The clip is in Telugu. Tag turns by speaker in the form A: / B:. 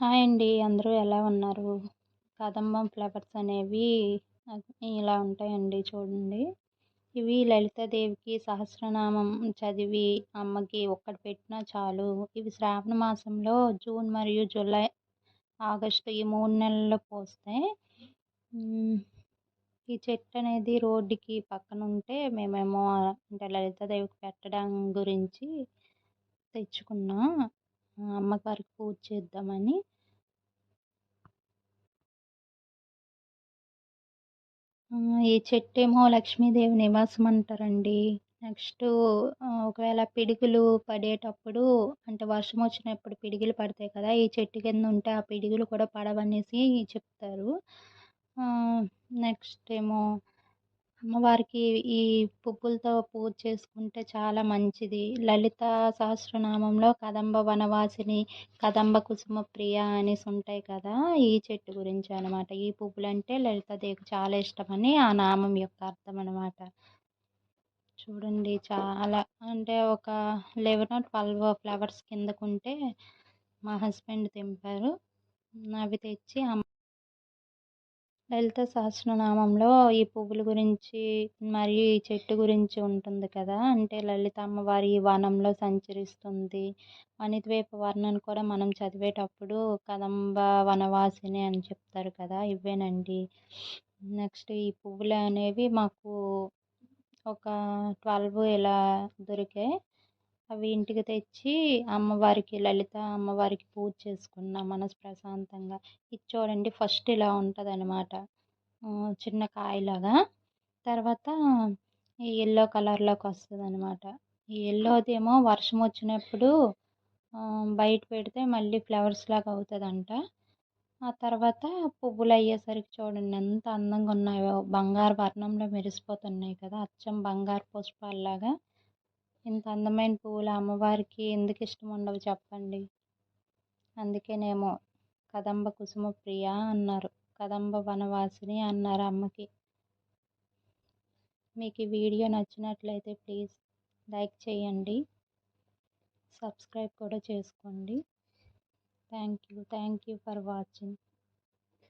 A: హాయ్ అండి అందరూ ఎలా ఉన్నారు కదంబం ఫ్లవర్స్ అనేవి ఇలా ఉంటాయండి చూడండి ఇవి లలితాదేవికి సహస్రనామం చదివి అమ్మకి ఒక్కటి పెట్టినా చాలు ఇవి శ్రావణ మాసంలో జూన్ మరియు జూలై ఆగస్టు ఈ మూడు నెలల్లో పోస్తే ఈ చెట్టు అనేది రోడ్డుకి పక్కన ఉంటే మేమేమో అంటే లలితాదేవికి పెట్టడం గురించి తెచ్చుకున్నాం అమ్మగారికి పూజ చేద్దామని ఈ చెట్టు ఏమో లక్ష్మీదేవి నివాసం అంటారండి నెక్స్ట్ ఒకవేళ పిడుగులు పడేటప్పుడు అంటే వర్షం వచ్చినప్పుడు పిడుగులు పడతాయి కదా ఈ చెట్టు కింద ఉంటే ఆ పిడుగులు కూడా పడవనేసి చెప్తారు నెక్స్ట్ ఏమో అమ్మవారికి ఈ పువ్వులతో పూజ చేసుకుంటే చాలా మంచిది లలిత సహస్రనామంలో కదంబ వనవాసిని కదంబ కుసుమ ప్రియ అనేసి ఉంటాయి కదా ఈ చెట్టు గురించి అనమాట ఈ పువ్వులంటే లలితాదేవికి చాలా ఇష్టమని ఆ నామం యొక్క అర్థం అనమాట చూడండి చాలా అంటే ఒక లెవెన్ ఆర్ ట్వెల్వ్ ఫ్లవర్స్ కిందకుంటే మా హస్బెండ్ తెంపారు అవి తెచ్చి లలిత సహస్రనామంలో ఈ పువ్వుల గురించి మరియు ఈ చెట్టు గురించి ఉంటుంది కదా అంటే లలిత అమ్మవారి వనంలో సంచరిస్తుంది మణిద్వీప వర్ణను కూడా మనం చదివేటప్పుడు కదంబ వనవాసిని అని చెప్తారు కదా ఇవేనండి నెక్స్ట్ ఈ పువ్వులు అనేవి మాకు ఒక ట్వెల్వ్ ఇలా దొరికాయి అవి ఇంటికి తెచ్చి అమ్మవారికి లలిత అమ్మవారికి పూజ చేసుకున్న మనసు ప్రశాంతంగా ఇది చూడండి ఫస్ట్ ఇలా ఉంటుంది అనమాట చిన్న కాయలాగా తర్వాత ఈ ఎల్లో కలర్లోకి వస్తుంది అనమాట ఈ ఎల్లోదేమో వర్షం వచ్చినప్పుడు బయట పెడితే మళ్ళీ ఫ్లవర్స్ లాగా అవుతుందంట ఆ తర్వాత పువ్వులు అయ్యేసరికి చూడండి ఎంత అందంగా ఉన్నాయో బంగారు వర్ణంలో మెరిసిపోతున్నాయి కదా అచ్చం బంగారు పుష్పాలలాగా ఇంత అందమైన పువ్వులు అమ్మవారికి ఎందుకు ఇష్టం ఉండవు చెప్పండి అందుకేనేమో కదంబ కుసుమ ప్రియ అన్నారు కదంబ వనవాసిని అన్నారు అమ్మకి మీకు ఈ వీడియో నచ్చినట్లయితే ప్లీజ్ లైక్ చేయండి సబ్స్క్రైబ్ కూడా చేసుకోండి thank you thank you for watching